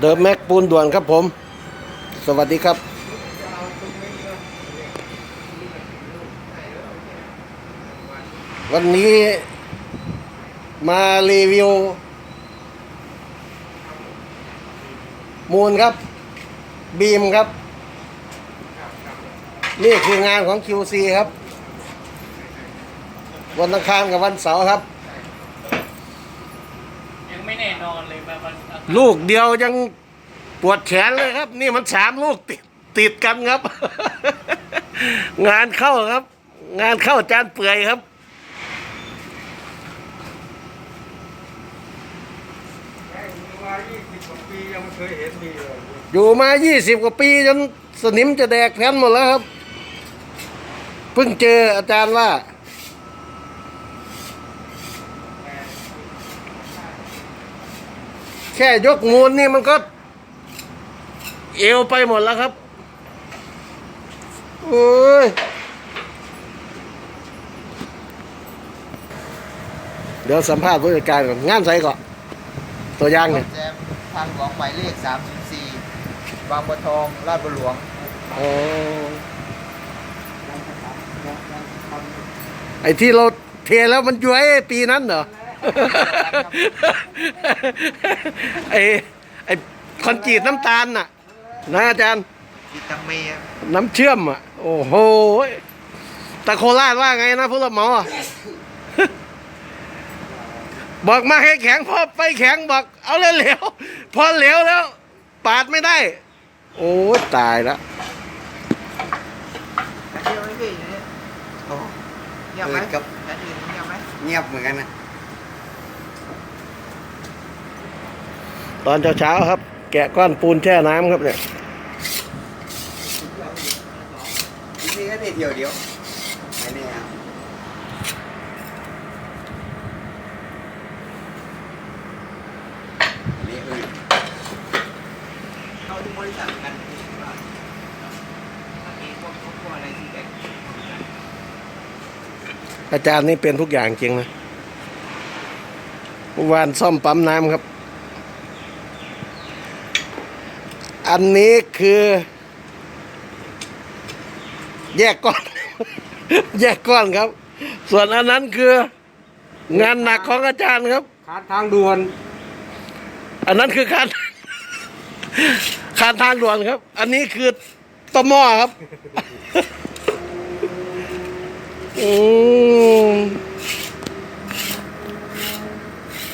เดอะแม็กปูนด่วนครับผม สวัสดีครับวันนี้มารีวิว มูลครับ บีมครับ นี่คืองานของ QC ครับ วันอังคารกับวันเสาร์ครับ ยังไม่แน่น อนเลยมันมันลูกเดียวยังปวดแขนเลยครับ นี่มันสามลูกติดติดกันครับ งานเข้าครับ งานเข้าจานเปื่อยครับมา20กว่าปียังไม่เคยเห็นมีเลยอยู่มา 20 กว่าปีจนสนิมจะแดกแผ่นหมดแล้วครับ เพิ่งเจออาจารย์ว่า แค่ยกมูลนี่มันก็เอวไปหมดแล้วครับโอ้ยเดี๋ยวสัมภาษณ์ผู้จัดการก่อนงานใส่ก่อนตัวอย่างเนี่ยแจมทางของหมายเลข304บางบัวทองลาดบัวหลวงโอ้ไอ้ที่เราเทแล้วมันย้วยปีนั้นเหรอ ไอ้ไอ้คอนกรีตน้ำตาลน่ะ นะอาจารย์อิตังเมย์น้ำเชื่อมอะ โอ้โหตะโคราชว่าไงนะผู้รับเหมาอะ บอกมาให้แข็งพอไปแข็งบอก เอาเร็วๆพอเหลวแล้ว ปาดไม่ได้ โอ้ยตายแล้วอันเดียวไหมพี่อย่างนี้โอ้เงียบไหมเออครับ อันอื่นเงียบไหมเงียบเหมือนกันนะ ตอนเช้าๆครับ แกะก้อนปูนแช่น้ำครับเนี่ยนี่ก็ได้เดียวเดียวไม่แน่ครับอันนี้อื่นเข้าที่บริษัทกันว่าถ้ามีพวกพวกอะไรที่แบ่งอาจารย์นี่เป็นทุกอย่างจริงนะเมื่อวานซ่อมปั๊มน้ำครับ อันนี้คือ แยกก้อน แยกก้อนครับ ส่วนอันนั้นคือ งานหนักของอาจารย์ครับขาดทางด่วน อันนั้นคือการคานทางด่วนครับ อันนี้คือตะหม้อครับอืม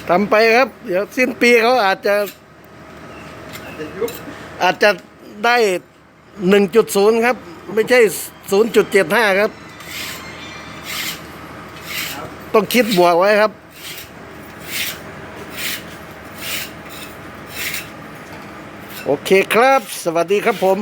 ทำไปครับ เดี๋ยวสิ้นปีเขาอาจจะ อาจจะได้หนึ่งจุดศูนย์ครับ ไม่ใช่ศูนย์จุดเจ็ดห้าครับ ต้องคิดบวกไว้ครับ โอเคครับ สวัสดีครับผม